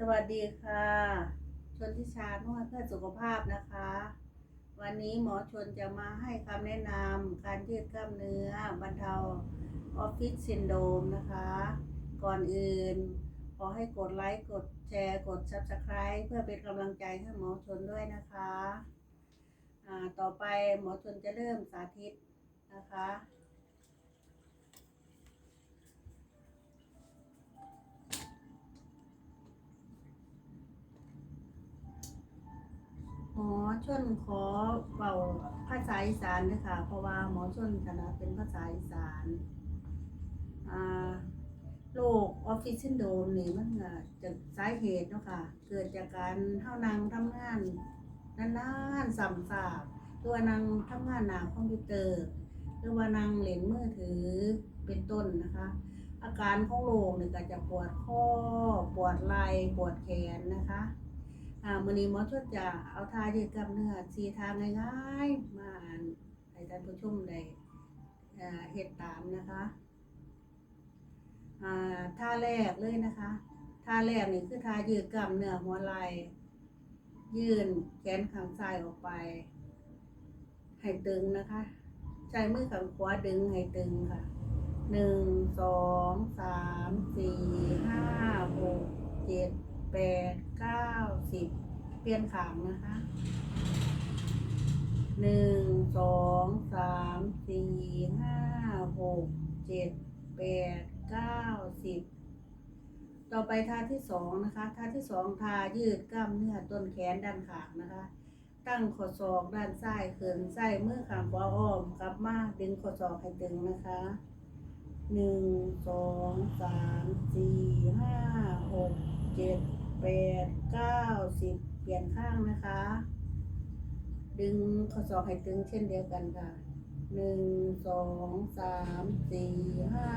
สวัสดีค่ะ ชนทิชานวดเพื่อสุขภาพนะคะ วันนี้หมอชนจะมาให้คำแนะนำการยืดกล้ามเนื้อบรรเทาออฟฟิศซินโดมนะคะ ก่อนอื่น ขอให้กดไลค์กดแชร์กด Subscribe เพื่อเป็นกำลังใจให้หมอชนด้วยนะคะอ่าต่อไปหมอชนจะเริ่มสาธิตนะคะ อชนขอเป่าภาษาอีสานด้วยค่ะ เพราะว่าหมอชนถนัดเป็นภาษาอีสานโรคออฟฟิศซินโดรมนี่มันก็จะสาเหตุเนาะค่ะ เกิดจากการเท่านังทำงานนานๆซ้ำซากหรือว่านังทำงานหนาคอมพิวเตอร์หรือว่านังเล่นมือถือเป็นต้นนะคะ อาการของโรคเนี่ก็จะปวดข้อ ปวดไหล่ปวดแขนนะคะ อ่ามือนี้หมอชดจะเอาทายืดกล้ามเนื้อสีทางง่ายๆ มาอ่านให้ท่านผู้ชมได้เฮ็ดตามนะคะอ่าท่าแรกเลยนะคะท่าแรกนี่คือท่ายืดกล้ามเนื้อหัวไหล่ยื่นแขนข้างซ้ายออกไป ให้ตึงนะคะ ใช้มือข้างขวาดึงให้ตึงค่ะหนึ่งสองสามสี่ห้าหกเจ็ดแปด เปลี่ยนขางนะคะหนึ่งสองสามสี่ห้าหกเจ็ดแปดเก้าสิบต่อไปท่าที่สองนะคะท่าที่สองท่ายืดกล้ามเนื้อต้นแขนด้านขางนะคะ ตั้งข้อศอกด้านซ้ายเขินซ้ายมือขางขวาอ้อมกลับมาดึงข้อศอกให้ตึงนะคะหนึ่งสองสามสี่ห้าหกเจ็ดแปดเก้าสิบ เปลี่ยนข้างนะคะ ดึงข้อศอกให้ตึงเช่นเดียวกันค่ะหนึ่งสองสามสี่ห้า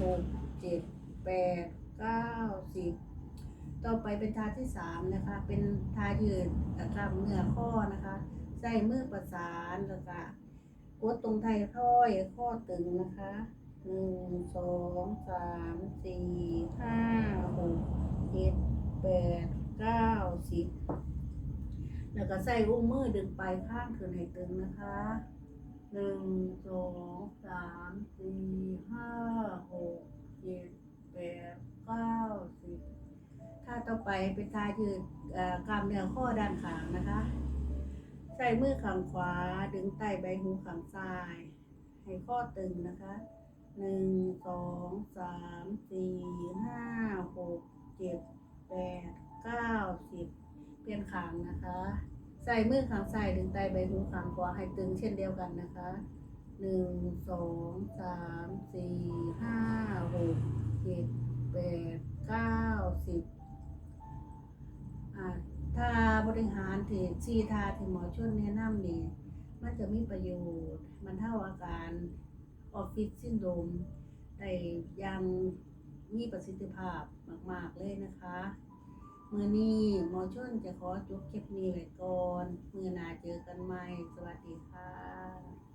หกเจ็ดแปดเก้าสิบต่อไปเป็นท่าที่สามนะคะ เป็นท่ายืดกล้ามเนื้อข้อนะคะใส่มือประสานแล้วก็กดตรงไทยท้อยข้อตึงนะคะหนึ่งสองสามสี่ห้าหกเจ็ดแปด เก้าสิบแล้วก็ใส่อุ้งมือดึงไปข้างคืนให้ตึงนะคะหนึ่งสองสามสี่ห้าหกเจ็ดแปดเก้าสิบท่าต่อไปเป็นท่ายืดเอ่อกล้ามเนื้อข้อด้านขางนะคะ ใส่มือข้างขวาดึงใต้ใบหูข้างซ้าย ให้ข้อตึงนะคะหนึ่งสองสามสี่ห้าหกเจ็ดแปด เก้าสิบเปลี่ยนขางนะคะ ใส่มือขางซ้ายดึงใต้ใบหูขางขวาให้ตึงเช่นเดียวกันนะคะหนึ่งสองสามสี่ห้าหกเจ็ดแปดเก้าสิบอ่าถ้าบริหารที่ซีทาที่หมอชนแนะนำนี่มันจะมีประโยชน์ มันเท่าอาการออฟฟิศซินโดมได้อยังมีประสิทธิภาพมาก ๆ เลยนะคะ มื่อนี้หมอชนจะขอจบคลิปนี้ไว้ก่อน มือหน้าเจอกันใหม่ สวัสดีค่ะ